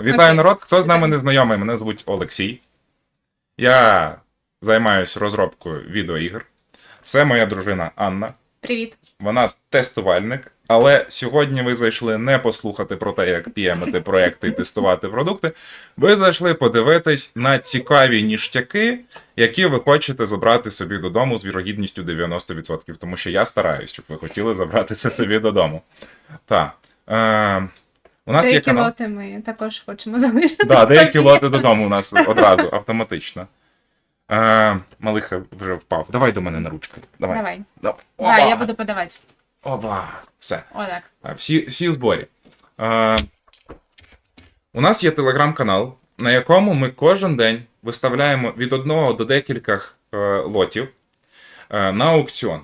Вітаю Окей. народ. Хто з нами Вітаю. не знайомий? Мене звуть Олексій. Я займаюся розробкою відеоігр. Це моя дружина Анна. Привіт. Вона тестувальник. Але сьогодні ви зайшли не послухати про те, як піемити проекти і тестувати продукти. Ви зайшли подивитись на цікаві ніштяки, які ви хочете забрати собі додому з вірогідністю 90%. Тому що я стараюсь, щоб ви хотіли забрати це собі додому. Так. Е, у нас є Деякі канал. лоти ми також хочемо залишити. Да, деякі лоти додому у нас одразу автоматично. Е, Малиха вже впав. Давай до мене на ручки. Давай. Давай. Давай. Да, я буду подавати. Оба. Все. Отак. Всі, всі в зборі. Е, у нас є телеграм-канал, на якому ми кожен день виставляємо від одного до декількох е, лотів е, на аукціон.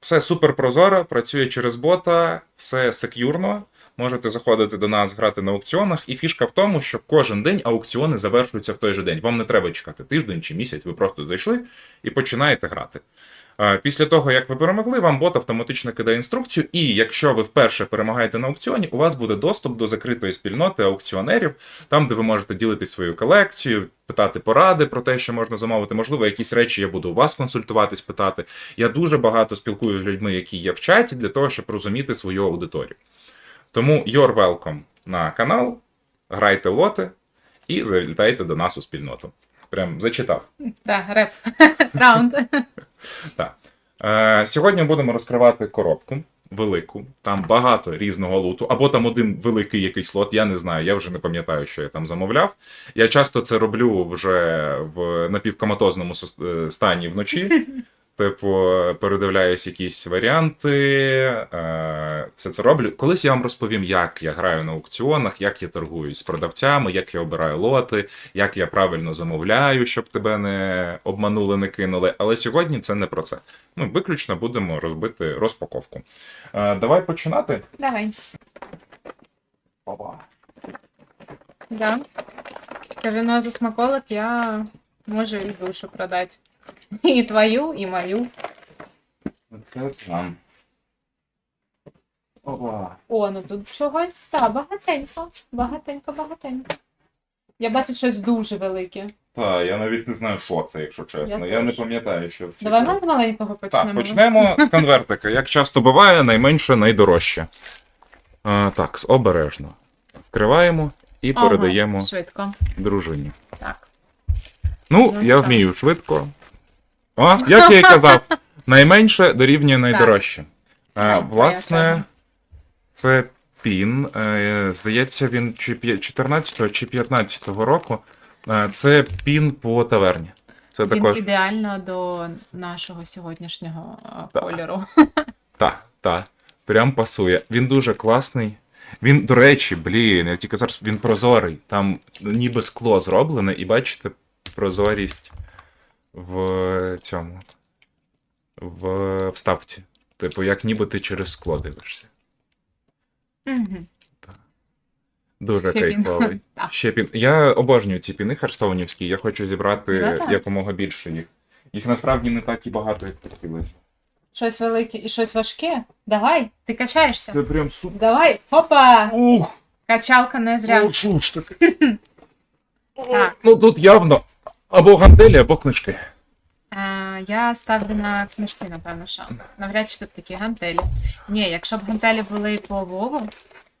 Все супер прозоро, працює через бота, все сек'юрно. Можете заходити до нас, грати на аукціонах. І фішка в тому, що кожен день аукціони завершуються в той же день. Вам не треба чекати тиждень чи місяць, ви просто зайшли і починаєте грати. Е, Після того, як ви перемогли, вам бот автоматично кидає інструкцію, і якщо ви вперше перемагаєте на аукціоні, у вас буде доступ до закритої спільноти аукціонерів, там, де ви можете ділитись своєю колекцією, питати поради про те, що можна замовити. Можливо, якісь речі я буду у вас консультуватись, питати. Я дуже багато спілкуюся з людьми, які є в чаті, для того, щоб розуміти свою аудиторію. Тому you're welcome на канал, грайте в лоти і завітайте до нас у спільноту. Прям зачитав. Да, реп. Раунд. Так. Сьогодні будемо розкривати коробку велику. Там багато різного луту, або там один великий якийсь лот, я не знаю, я вже не пам'ятаю, що я там замовляв. Я часто це роблю вже в напівкоматозному е, стані вночі. Типу, передивляюсь якісь варіанти. е, Все це роблю. Колись я вам розповім, як я граю на аукціонах, як я торгуюсь з продавцями, як я обираю лоти, як я правильно замовляю, щоб тебе не обманули, не кинули. Але сьогодні це не про це. Ми виключно будемо робити розпаковку. Е, Давай починати. Давай. Да. Кажи, ну а за смаколик я можу і душу продати. І твою, і мою. Там. О, ну тут чогось, так, багатенько. Багатенько, багатенько. Я бачу щось дуже велике. Та, я навіть не знаю, що це, якщо чесно. Я Я, не теж. пам'ятаю, що. Давай ми з маленького почнемо. Так, почнемо з конвертика. Як часто буває, найменше, найдорожче. А, так, обережно. Відкриваємо і Ага, передаємо Швидко. дружині. Так. Ну, Ну, я так. вмію швидко. О, як я й казав, найменше дорівнює найдорожче. Так, власне, це пін. е, Здається, він чи п'я- 14 чи 15 року. Е, Це пін по таверні. Це Він також. ідеально до нашого сьогоднішнього а, Так. кольору. Так, так. Прям пасує. Він дуже класний. Він, до речі, блін, я тільки зараз він прозорий. Там ніби скло зроблене, і бачите прозорість в цьому. В вставці. Типу, як ніби ти через скло дивишся. Мгм. Дуже кайфовий. Ще пін. Я обожнюю ці піни харстоунівські, я хочу зібрати Да-да. якомога більше їх. Їх насправді не так і багато, як хотілося. Щось велике і щось важке. Давай, ти качаєшся. Це прям супер. Давай, хопа! Ух! Качалка не зря. Ну, ж таке? Так. Ну тут явно або гантелі, або книжки. Е, я ставлю на книжки, напевно, що. Навряд чи тут такі гантелі. Ні, якщо б гантелі були по Вову,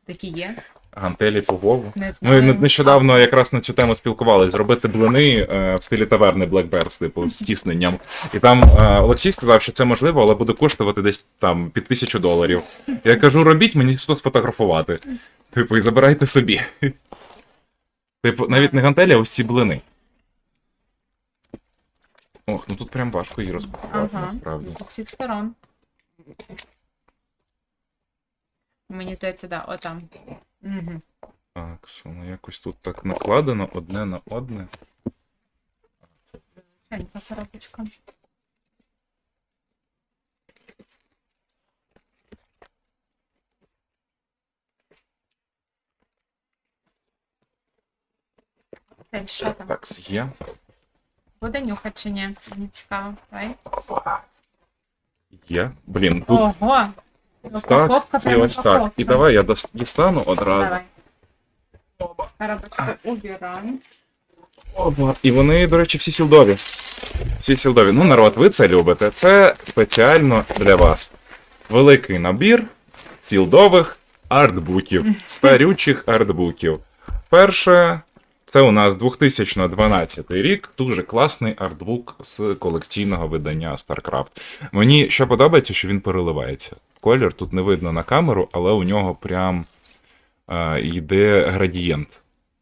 такі є. Гантелі по Вову. Не. Ми не- нещодавно якраз на цю тему спілкувалися, зробити блини е, в стилі таверни Black Bears, типу, з тісненням. І там е, Олексій сказав, що це можливо, але буде коштувати десь там під тисячу доларів. Я кажу, робіть мені що сфотографувати. Типу, і забирайте собі. Типу, навіть не гантелі, а ось ці блини. Ох, ну тут прям важко її розпакувати, Ага, насправді. з усіх сторон. Мені здається, да, отам. Угу. Так, воно якось тут так накладено одне на одне. Маленька коробочка. Що там? Так, є. Буде нюхати чи ні? Мені цікаво. Давай. Є. Блін, тут Ого! ось так Упаковка і прям ось так. упаковка. І давай я дос- дістану одразу. Давай. коробочку убираємо. І вони, до речі, всі сілдові. Всі сілдові. Ну, народ, ви це любите. Це спеціально для вас. Великий набір сілдових артбуків, старючих артбуків. Перше, це у нас 2012 рік. Дуже класний артбук з колекційного видання StarCraft. Мені що подобається, що він переливається. Колір тут не видно на камеру, але у нього прям е, йде градієнт.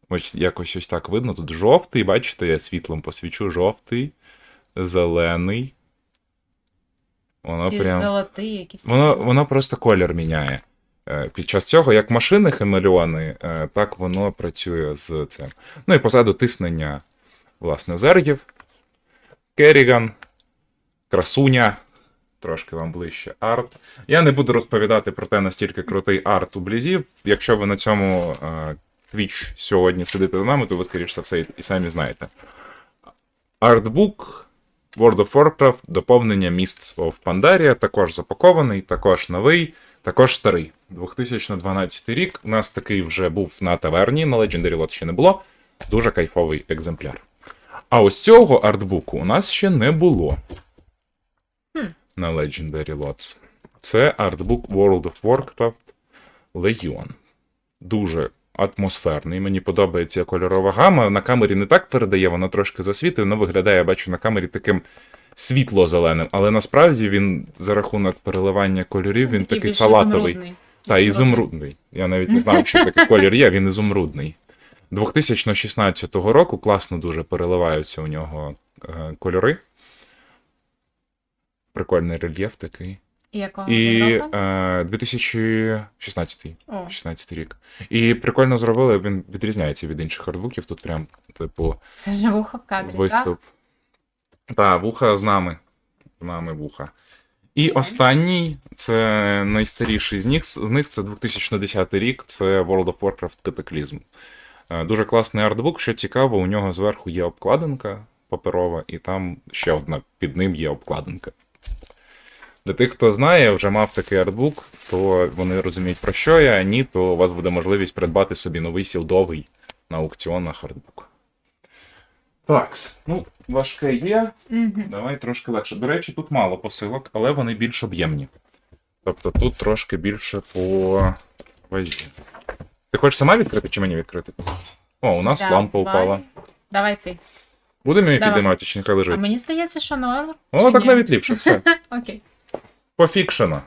Ось якось ось так видно. Тут жовтий, бачите, я світлом посвічу. Жовтий, зелений. Воно прям. золотий якийсь. Воно, воно просто колір міняє. Е, Під час цього, як машини хамелеони, е, так воно працює з цим. Ну і позаду тиснення, власне, зергів. Керіган, красуня, трошки вам ближче арт. Я не буду розповідати про те, настільки крутий арт у блізів. Якщо ви на цьому е, Twitch сьогодні сидите з нами, то ви, скоріш за все, і самі знаєте. Артбук World of Warcraft, доповнення Mists of Pandaria, також запакований, також новий, також старий. 2012 рік. У нас такий вже був на таверні, на Legendary Lot ще не було. Дуже кайфовий екземпляр. А ось цього артбуку у нас ще не було Хм. на Legendary Lots. Це артбук World of Warcraft Legion. Дуже атмосферний. Мені подобається кольорова гама. На камері не так передає, вона трошки засвітить, але виглядає, я бачу на камері таким світло-зеленим. Але насправді він за рахунок переливання кольорів, він такий, більш салатовий. ізумрудний. Та, ізумрудний. Я навіть не знав, що такий колір є, він ізумрудний. 2016 року класно дуже переливаються у нього е, кольори. Прикольний рельєф такий. І якого І е, 2016 О, 16 рік. І прикольно зробили, він відрізняється від інших артбуків. Тут прям, типу, це вже вухо в кадрі, виступ. Так, вуха з нами. З нами вуха. І останній, це найстаріший з них, з них це 2010 рік, це World of Warcraft Cataclysm. Е, Дуже класний артбук, що цікаво, у нього зверху є обкладинка паперова, і там ще одна під ним є обкладинка. Для тих, хто знає, вже мав такий артбук, то вони розуміють, про що я, а ні, то у вас буде можливість придбати собі новий сілдовий на аукціонах артбук. Так, ну, важке є. Мгм. Давай трошки легше. До речі, тут мало посилок, але вони більш об'ємні. Тобто тут трошки більше по вазі. Ти хочеш сама відкрити чи мені відкрити? О, у нас Давай. лампа упала. Давай ти. Будемо її підіймати, чи нехай А лежить? мені здається, що номер. О, так ні? навіть ліпше, все. Окей. Пофікшено.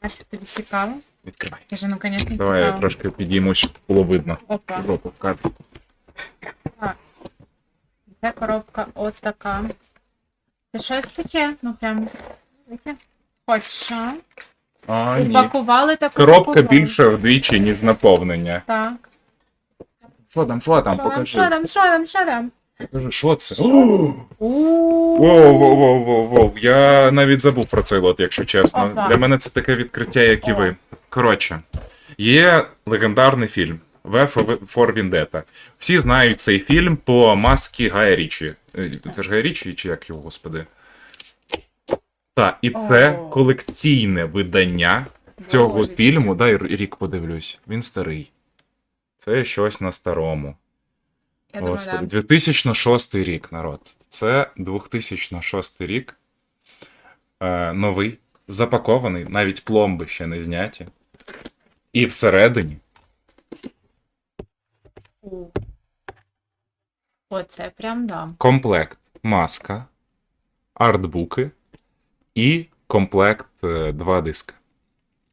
Арсі, тобі цікаво? Відкривай. Я ну, конечно, Давай я цікаво. трошки підіймусь, щоб було видно. Опа. Жопу в кадр. Ця коробка ось така. Це щось таке, ну прям таке. Хоча. А, ні. Упакували таку. Коробка більше вдвічі, ніж наповнення. Так. Що там, що там? Покажи. що там, що там, що там? Покажи, що це? Воу, воу, воу, воу, воу. Я навіть забув про цей лот, якщо чесно. Опа. Для мене це таке відкриття, як і ви. Коротше, є легендарний фільм V for Vendetta. Всі знають цей фільм по маски Гая Річі. Е, Це ж Гай Річі, чи як його, господи? Так, і це колекційне видання цього фільму. Дай рік подивлюсь. Він старий. Це щось на старому. Я думаю, да. 2006 рік, народ. Це 2006 рік. Е, новий, запакований, навіть пломби ще не зняті. І всередині У. Оце прям да. комплект маска, артбуки і комплект е, два диски.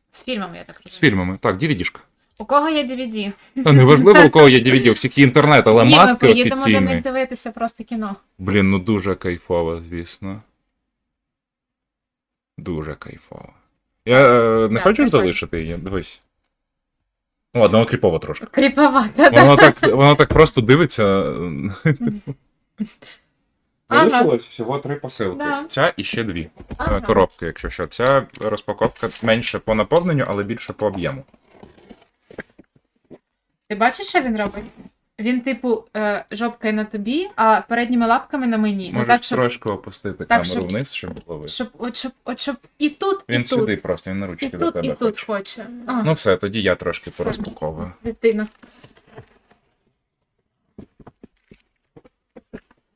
З фільмом, я так розумію. З фільмами. Так, DVD-шка. У кого є DVD? Та Неважливо, у кого є DVD, у всіх є інтернет, але Ні, ми маски поїдемо до них офіційні. дивитися просто кіно. Блін, ну дуже кайфово, звісно. Дуже кайфово. Я е, не Так, хочеш прикольно. залишити її? Дивись. Ну, ладно, воно кріпово трошки. Кріповата, да. Воно так, воно так просто дивиться. е, Ага. Залишилось всього три посилки. Да. Ця і ще дві е, Ага. коробки, якщо що. Ця розпаковка менше по наповненню, але більше по об'єму. Ти бачиш, що він робить? Він, типу, е, жопкою на тобі, а передніми лапками на мені. Ну, Можеш так, щоб, трошки опустити так, камеру щоб- вниз, щоб було видно. щоб, от, щоб, от, щоб і тут, Він і сюди просто, він на І до тут, тебе і тут хоче. хоче. А, Ну все, тоді я трошки порозпаковую. дитина.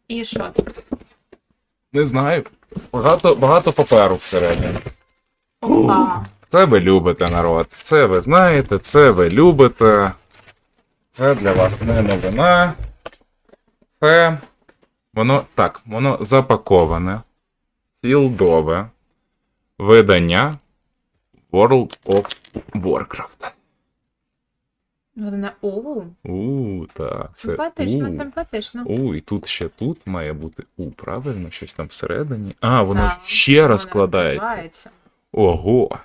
І що? Не знаю. Багато, багато паперу всередині. Опа. Це ви любите, народ. Це ви знаєте, це ви любите. Це для вас не новина. Це. Воно так, воно запаковане, сілдове видання World of Warcraft. Вона у У, так. Це симпатично, у. симпатично. У, і тут ще тут має бути У, правильно, щось там всередині. А, воно Так, ще вона розкладається. зливається. Ого.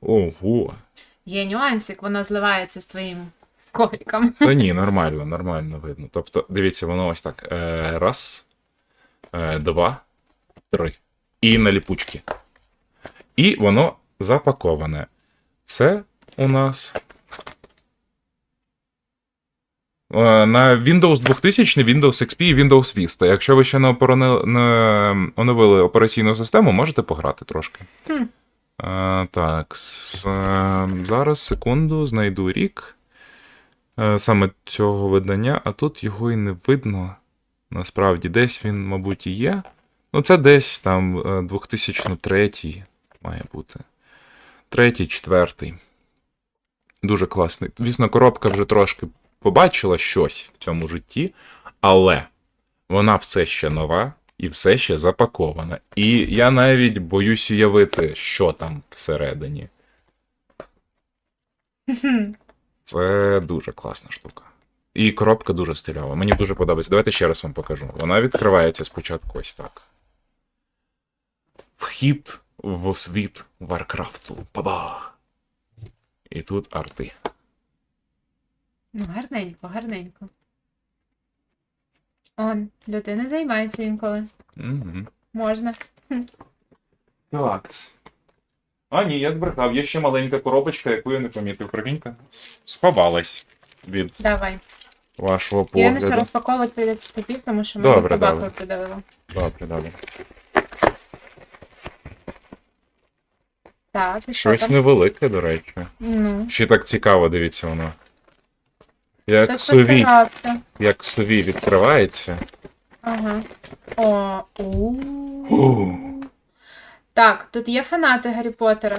Ого. Є нюансик, воно зливається з твоїм ковриком. Та ні, нормально, нормально видно. Тобто, дивіться, воно ось так. Е, раз, е, два, три. І на ліпучки. І воно запаковане. Це у нас. е, На Windows 2000, Windows XP і Windows Vista. Якщо ви ще не, опорони- не оновили операційну систему, можете пограти трошки. Хм. Е, так, е, зараз секунду, знайду рік саме цього видання, а тут його і не видно. Насправді, десь він, мабуть, і є. Ну, це десь там е, 2003 має бути. Третій, четвертий. Дуже класний. Звісно, коробка вже трошки побачила щось в цьому житті, але вона все ще нова і все ще запакована. І я навіть боюсь уявити, що там всередині. Це дуже класна штука. І коробка дуже стильова. Мені дуже подобається. Давайте ще раз вам покажу. Вона відкривається спочатку ось так. Вхід в світ Варкрафту. Баба! І тут арти. Ну, гарненько, гарненько. Он, людина займається інколи. Угу. Можна. Так. А, ні, я збрехав. Є ще маленька коробочка, яку я не помітив. Прикиньте. Сховалась від Давай. вашого Я не погляду. розпаковувати прийдеться тобі, тому що мене Добре, собакою добре. придавило. Добре, добре. Так, і що Щось там? невелике, до речі. Ну, Ще так цікаво, дивіться воно. Як хтось суві, постарався. як суві відкривається. Ага. О, у. Так, тут є фанати Гаррі Поттера.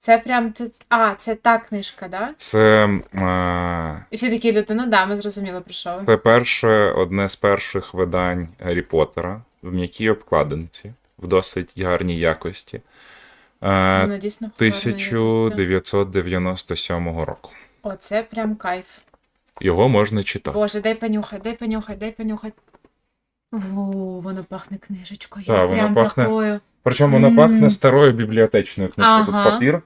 Це прям. А, це та книжка, да? Це, е, І всі такі люди, ну да, ми зрозуміло про що. ви. це перше, одне з перших видань Гаррі Поттера в м'якій обкладинці, в досить гарній якості. Е, Воно дійсно гарне якості. 1997 року. О, це прям кайф. Його можна читати. Боже, дай понюхай, дай понюхай, дай понюхай. О, воно пахне книжечкою. Та, воно прям пахне- такою. Причому воно М. пахне старою бібліотечною книжкою. Тут папір.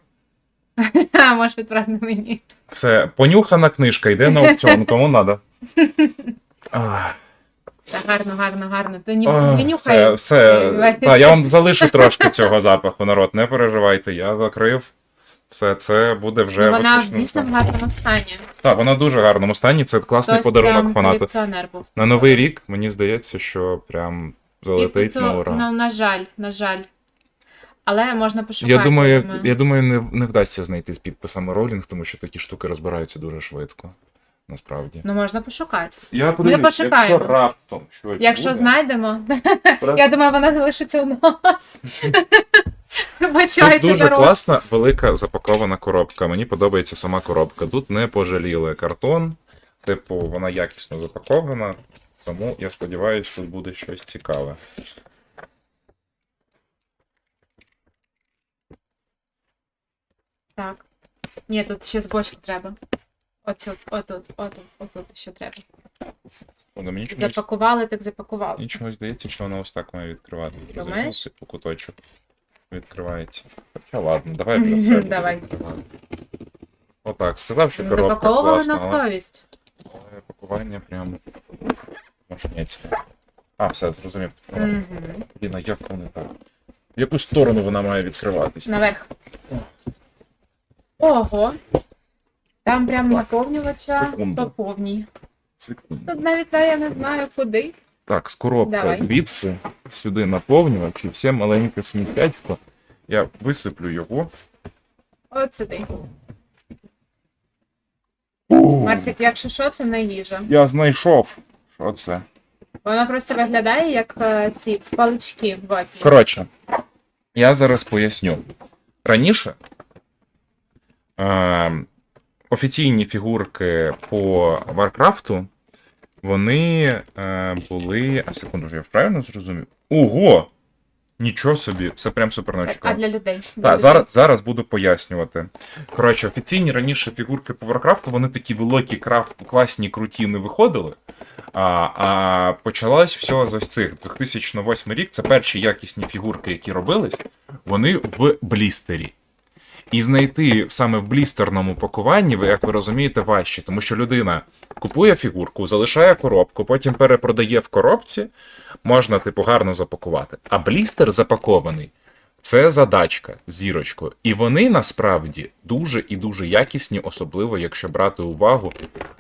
Ха, можеш відправити мені. Все, понюхана книжка, йде на аукціон, кому надо. Ах. Та гарно, гарно, гарно. Ти ні, Ах, не нюхай. Все, все. Та, я вам залишу трошки цього запаху, народ, не переживайте, я закрив. Все, це буде вже Ну, вона виключно- дійсно в гарному стані. Так, вона в дуже гарному стані, це класний Хтось подарунок прям фанату. колекціонер був. На новий рік мені здається, що прям залетить на ура. ну, на жаль, на жаль. Але можна пошукати. Я думаю, думаю. я думаю, не, не вдасться знайти з підписами Ролінг, тому що такі штуки розбираються дуже швидко. Насправді. Ну, можна пошукати. Я подивлюсь, якщо пошукаємо. раптом щось Якщо буде, знайдемо, я думаю, вона залишиться у нас. Тут дуже народ. класна, велика запакована коробка. Мені подобається сама коробка. Тут не пожаліли картон. Типу, вона якісно запакована. Тому я сподіваюся, тут буде щось цікаве. Так. Ні, тут ще з бочки треба. Оцю, отут, отут, отут ще треба. Секунду, мені чомусь, Запакували, так запакували. мені чомусь здається, що вона ось так має відкривати. Думаєш? Типу куточок відкривається. Хоча ладно, давай про це. Давай. відкривати. Отак, сказав, що коробка Запаковували класна, на але совість. але пакування прям мощнецьке. А, все, зрозумів. Мгм. Блін, а як вони так? В яку сторону вона має відкриватись? Наверх. Ого. Там прям наповнювача Секунду. по повній. Секунду. Тут навіть я не знаю куди. Так, з коробка Давай. звідси сюди наповнювач і все маленьке сміттячко. Я висиплю його. От сюди. Марсик, якщо що, це не їжа. Я знайшов. Що це? Воно просто виглядає як е, ці палички в ватні. Коротше, я зараз поясню. Раніше е, офіційні фігурки по Варкрафту, вони е, були. А секунду, ж я правильно зрозумів? Ого! Нічого собі, це прям Так, суперночка. а для людей. Для Так, людей. зараз, зараз буду пояснювати. Коротше, офіційні раніше фігурки по Warcraft, вони такі великі, крав, класні, круті не виходили. А, а почалось все з ось цих 2008 рік. Це перші якісні фігурки, які робились, вони в блістері. І знайти саме в блістерному пакуванні, як ви розумієте, важче, тому що людина купує фігурку, залишає коробку, потім перепродає в коробці, можна, типу, гарно запакувати. А блістер запакований це задачка зірочкою. І вони насправді дуже і дуже якісні, особливо якщо брати увагу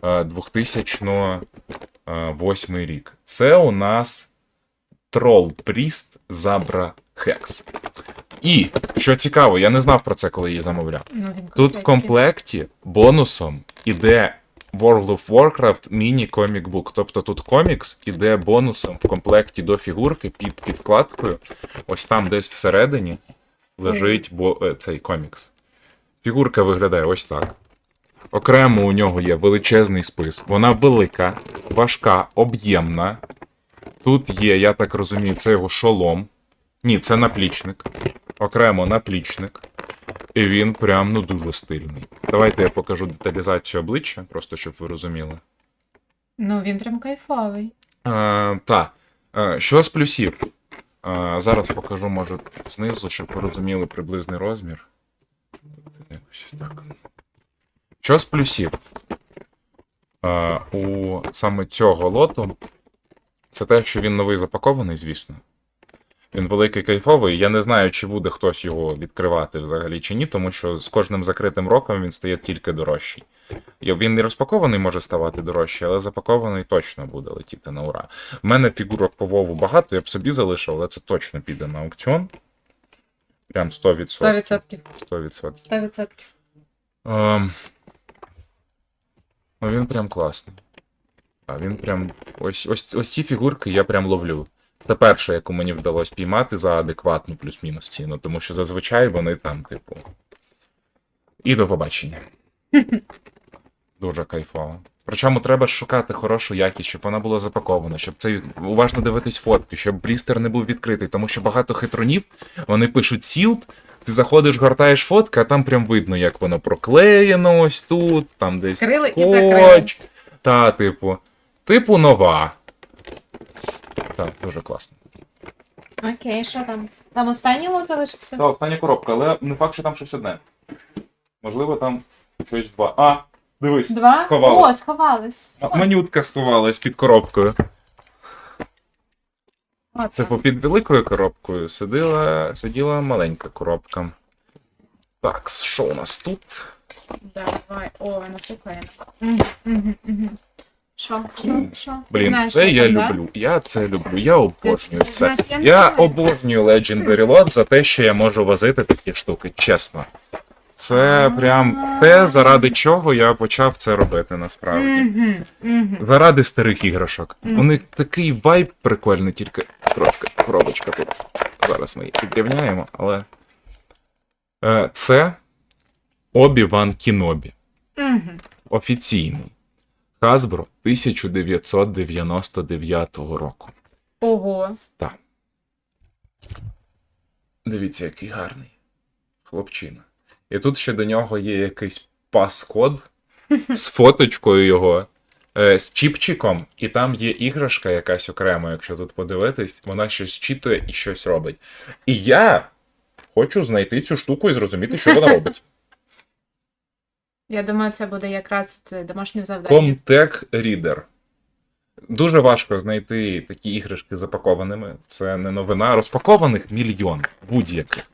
е, 2008 рік. Це у нас Трол Пріст Забра Хекс. І, що цікаво, я не знав про це, коли її замовляв. Ну, він Тут в комплекті бонусом іде World of Warcraft міні комік бук. Тобто тут комікс іде бонусом в комплекті до фігурки під підкладкою. Ось там десь всередині лежить бо, е, цей комікс. Фігурка виглядає ось так. Окремо у нього є величезний спис. Вона велика, важка, об'ємна. Тут є, я так розумію, це його шолом. Ні, це наплічник. Окремо наплічник. І він прям ну дуже стильний. Давайте я покажу деталізацію обличчя, просто щоб ви розуміли. Ну, він прям кайфовий. Е, та, е, що з плюсів? Е, зараз покажу, може, знизу, щоб ви розуміли приблизний розмір. Тобто, якось так. Що з плюсів? Е, у саме цього лоту це те, що він новий запакований, звісно. Він великий кайфовий. Я не знаю, чи буде хтось його відкривати взагалі чи ні, тому що з кожним закритим роком він стає тільки дорожчий. Він не розпакований може ставати дорожче, але запакований точно буде летіти на ура. У мене фігурок по Вову багато, я б собі залишив, але це точно піде на аукціон. Прям 100%. 100%. 100%. 100%. Ем... Ну він прям класний. А він прям. Ось, ось, ось ці фігурки я прям ловлю. Це перше, яку мені вдалося піймати за адекватну плюс-мінус ціну, тому що зазвичай вони там, типу. І до побачення. Дуже кайфово. Причому треба шукати хорошу якість, щоб вона була запакована, щоб це уважно дивитись фотки, щоб блістер не був відкритий, тому що багато хитронів вони пишуть сілд, ти заходиш, гортаєш фотки, а там прям видно, як воно проклеєно ось тут, там десь скотч. Та, типу, типу нова. Так, дуже класно. Окей, що там? Там останній лот залишився? Так, остання коробка, але не факт, що там щось одне. Можливо, там щось два. А, дивись, Два? О, сховалась. сховались. А, Манютка сховалась під коробкою. О, Типу, під великою коробкою сиділа, сиділа маленька коробка. Так, що у нас тут? Давай. О, вона прикольна. Мгм, мгм, мгм. Що? Що? Що? Блін, Знаєш, це що я там, да? люблю. Я це люблю. Я обожнюю Ти це. знаєш, я не Я знаю. обожнюю Legendary Lot за те, що я можу возити такі штуки, чесно. Це прям те, заради чого я почав це робити насправді. Мгм, мгм. Заради старих іграшок. У них такий вайб прикольний, тільки трошки коробочка тут. Зараз ми її підрівняємо, але. Е, Це Обі-Ван Кінобі. Мгм. Офіційний. Hasbro 1999 року. Ого. Так. Дивіться, який гарний. Хлопчина. І тут ще до нього є якийсь пас-код з фоточкою його, е, з чіпчиком, і там є іграшка якась окрема, якщо тут подивитись, вона щось читує і щось робить. І я хочу знайти цю штуку і зрозуміти, що вона робить. Я думаю, це буде якраз домашнє завдання. Comtech Reader. Дуже важко знайти такі іграшки запакованими. Це не новина. Розпакованих мільйон будь-яких.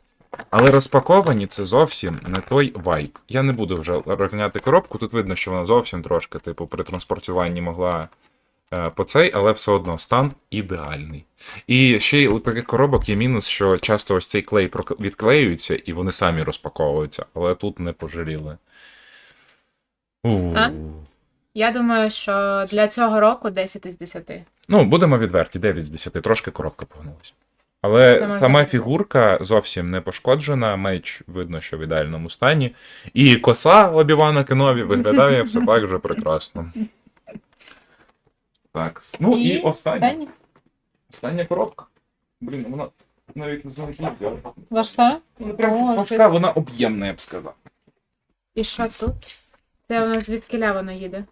Але розпаковані це зовсім не той вайб. Я не буду вже розганяти коробку. Тут видно, що вона зовсім трошки, типу, при транспортуванні могла е, по цей, але все одно стан ідеальний. І ще й у таких коробок є мінус, що часто ось цей клей відклеюється і вони самі розпаковуються, але тут не пожаліли. У. Я думаю, що для цього року 10 із 10. Ну, будемо відверті, 9 з 10, трошки коробка погнулася. Але Це сама бути. фігурка зовсім не пошкоджена, меч видно, що в ідеальному стані. І коса Обівана Кенові виглядає все так же прекрасно. Так. Ну і, остання. Остання коробка. Блін, вона навіть не зможу Важка? Ну, прям важка, вона об'ємна, я б сказав. І що тут? Це у нас звідкиля воно їде?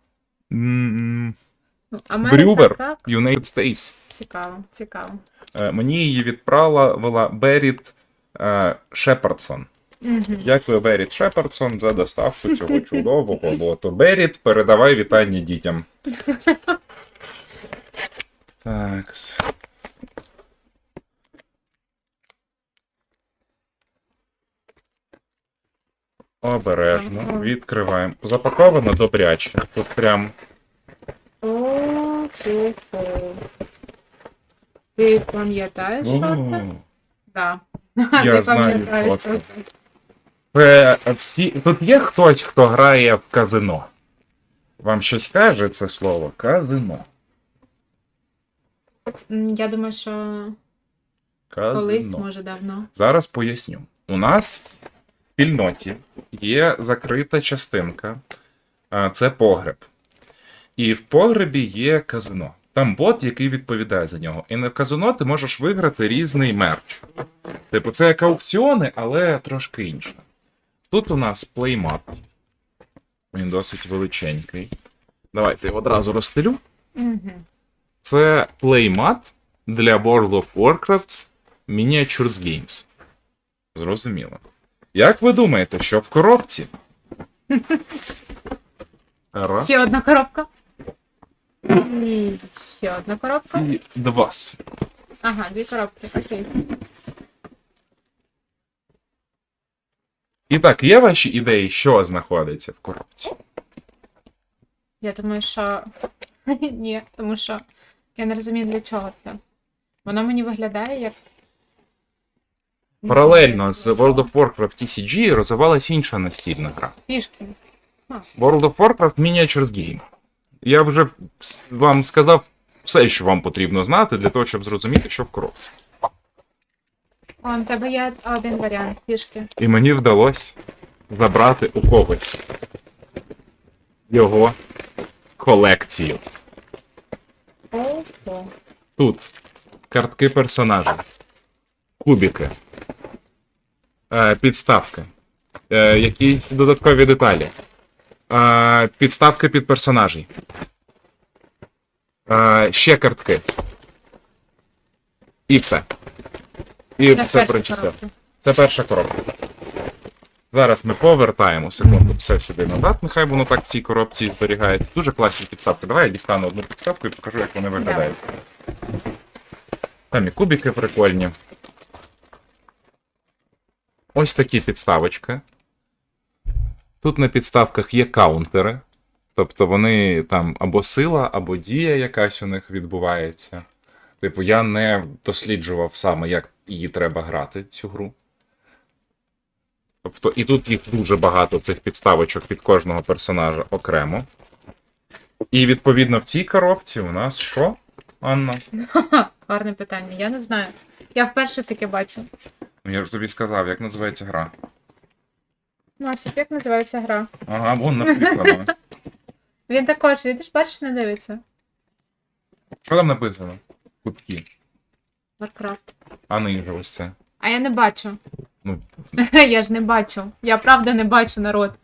Ну, Америка, Брювер, так? United States. Цікаво, цікаво. Е, Мені її відправила Беріт е, Шепардсон. Дякую, Беріт Шепардсон, за доставку цього чудового лоту. Беріт, передавай вітання дітям. Так. Обережно. Відкриваємо. Запаковано добряче. Тут прям. О, тихо. Ти пам'ятаєш, що це? Так. Я знаю, це. Е, всі... Тут є хтось, хто грає в казино. Вам щось каже це слово? Казино. Я думаю, що Казино. колись, може, давно. Зараз поясню. У нас спільноті є закрита частинка, це погреб. І в погребі є казино. Там бот, який відповідає за нього. І на казино ти можеш виграти різний мерч. Типу, це як аукціони, але трошки інше. Тут у нас плеймат. Він досить величенький. Давайте його одразу розстелю. Угу. Це плеймат для World of Warcraft Miniatures Games. Зрозуміло. Як ви думаєте, що в коробці? Раз Ще одна коробка. І ще одна коробка. і два. Ага, дві коробки. Окей. І так, є ваші ідеї, що знаходиться в коробці? Я думаю, що. Ні, тому що я не розумію, для чого це. Воно мені виглядає як. Паралельно з World of Warcraft TCG розвивалась інша настільна гра. Фішки. World of Warcraft Miniatures Game. Я вже вам сказав все, що вам потрібно знати для того, щоб зрозуміти, що в коробці. У тебе є один варіант фішки. І мені вдалося забрати у когось його колекцію. Ого. Тут картки персонажа, кубики, е, підставки, е, якісь додаткові деталі, е, підставки під персонажей. Е, ще картки. І все. І Це все коробка. Це перша коробка. Зараз ми повертаємо секунду все сюди назад. Нехай воно так в цій коробці зберігається. Дуже класні підставки. Давай я дістану одну підставку і покажу, як вони виглядають. Там і кубики прикольні. Ось такі підставочки. Тут на підставках є каунтери. Тобто вони там або сила, або дія якась у них відбувається. Типу, я не досліджував саме, як її треба грати, цю гру. Тобто, і тут їх дуже багато цих підставочок під кожного персонажа окремо. І відповідно в цій коробці у нас що, Анна? Гарне питання. Я не знаю. Я вперше таке бачу. Ну я ж тобі сказав, як називається гра. Максик, як називається гра? Ага, вон написано. Він також, видиш, бачиш, не дивиться. Що там написано? Кутки. Warcraft. А ниже ось це. А я не бачу. Ну, Я ж не бачу. Я правда не бачу народ.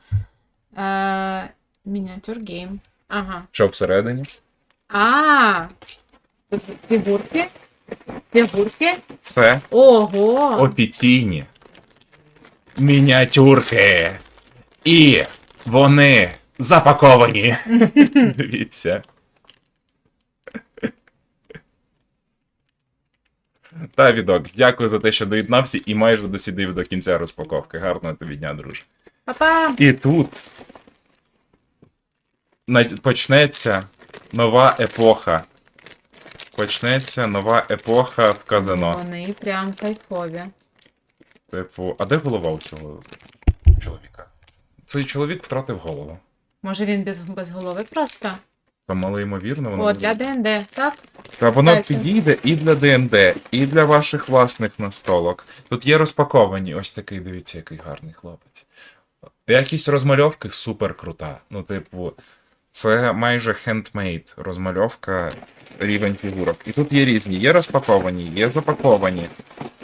Е, Мініатюр гейм. Ага. що всередині? А. тут Фігурки. Фігурки. Це Ого. офіційні мініатюрки. І вони запаковані. Дивіться. Та відок, дякую за те, що доєднався і майже досидів до кінця розпаковки. Гарного тобі дня, друже. Па-па! І тут на- почнеться нова епоха. Почнеться нова епоха в казино. Вони прям кайфові. Типу, а де голова у цього чоловіка? Цей чоловік втратив голову. Може він без, без голови просто? Та малоймовірно, воно. О, для ДНД, так? Та воно Кстати. підійде і для ДНД, і для ваших власних настолок. Тут є розпаковані. Ось такий, дивіться, який гарний хлопець. Якість розмальовки супер крута. Ну, типу, це майже хендмейд розмальовка рівень фігурок. І тут є різні, є розпаковані, є запаковані.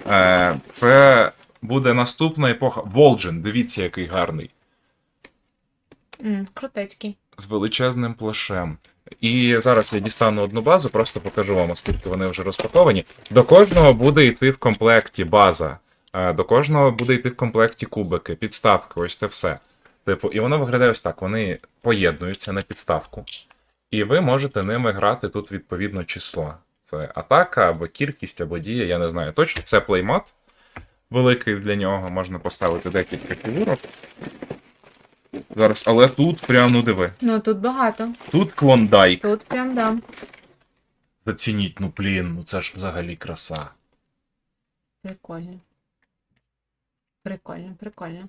Е, це буде наступна епоха. Волджен, дивіться, який гарний. М, крутецький. з величезним плашем. І зараз я дістану одну базу, просто покажу вам, оскільки вони вже розпаковані. До кожного буде йти в комплекті база. е, До кожного буде йти в комплекті кубики, підставки, ось це все. Типу, і воно виглядає ось так: вони поєднуються на підставку. І ви можете ними грати тут відповідно число. Це атака або кількість, або дія, я не знаю. Точно це плеймат великий для нього, можна поставити декілька фігурок. Зараз, але тут прям ну диви. Ну тут багато. Тут клондайк. Тут прям да. Зацініть, ну блін, ну це ж взагалі краса. Прикольно. Прикольно, прикольно.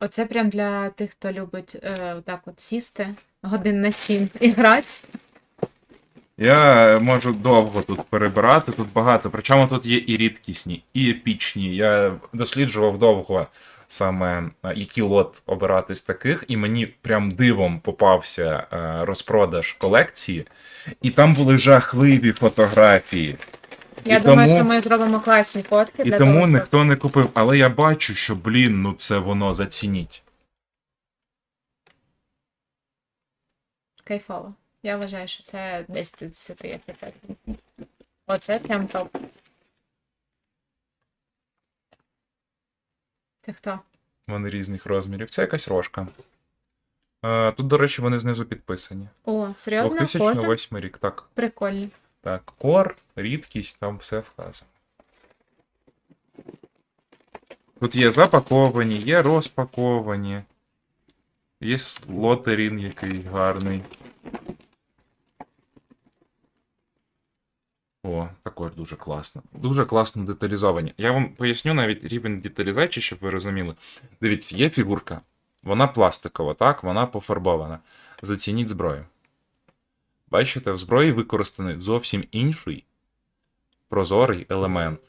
Оце прям для тих, хто любить е, отак от сісти годин на сім і грати. Я можу довго тут перебирати, тут багато. Причому тут є і рідкісні, і епічні. Я досліджував довго саме е, який лот обирати з таких, і мені прям дивом попався е, розпродаж колекції, і там були жахливі фотографії. Я І думаю, тому- що ми зробимо класні фотки І для тому того, щоб- ніхто не купив. Але я бачу, що, блін, ну це воно зацініть. Кайфово. Я вважаю, що це 10 з 10 я прекрасно. Оце прям топ. Ти хто? Вони різних розмірів. Це якась рожка. Е, Тут, до речі, вони знизу підписані. О, серйозно? Кожен? 2008 рік, так. Прикольно. Так, кор, рідкість, там все вказано. Тут є запаковані, є розпаковані. Є лотерін який гарний. О, також дуже класно. Дуже класно деталізовані. Я вам поясню навіть рівень деталізації, щоб ви розуміли. Дивіться, є фігурка. Вона пластикова, так? Вона пофарбована. Зацініть зброю. Бачите, в зброї використаний зовсім інший прозорий елемент.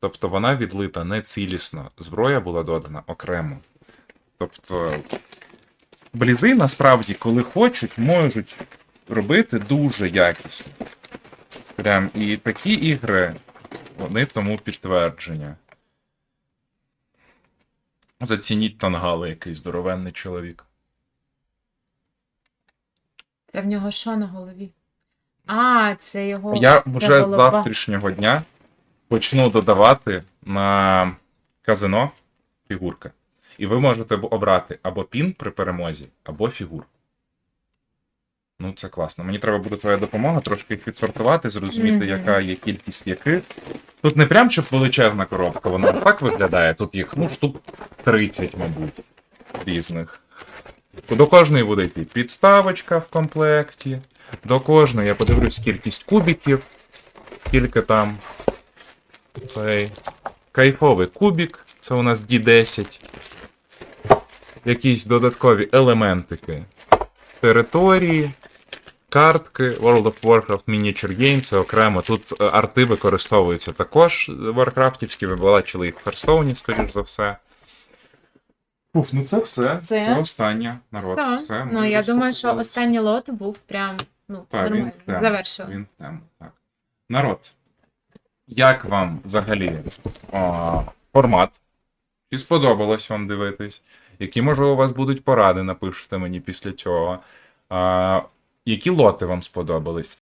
Тобто вона відлита не цілісно. Зброя була додана окремо. Тобто, блізи насправді, коли хочуть, можуть робити дуже якісно. Прям і такі ігри, вони тому підтвердження. Зацініть тангали, який здоровенний чоловік. Це в нього що на голові? А, це його. Я вже з голова. завтрашнього дня почну додавати на казино фігурки. І ви можете обрати або пін при перемозі, або фігурку. Ну, це класно. Мені треба буде твоя допомога, трошки їх відсортувати, зрозуміти, Мгм. яка є кількість яких. Тут не прям щоб величезна коробка, вона так виглядає. Тут їх, ну, штук 30, мабуть, різних. До кожної буде йти підставочка в комплекті. До кожної я подивлюсь кількість кубиків, скільки там цей кайфовий кубик, це у нас D10. Якісь додаткові елементики території, картки, World of Warcraft Miniature Game, це окремо. Тут е, арти використовуються також варкрафтівські, ви бачили їх в Херстоуні, скоріш за все. Уф, ну це все. Це- Це останнє народ. Все. Все, ну, я думаю, що останній лот був прям ну, Так, нормально. в тему. Він в тему, так. Народ, як вам взагалі о, формат? Чи сподобалось вам дивитись? Які, можливо, у вас будуть поради, напишете мені після цього. А, які лоти вам сподобались?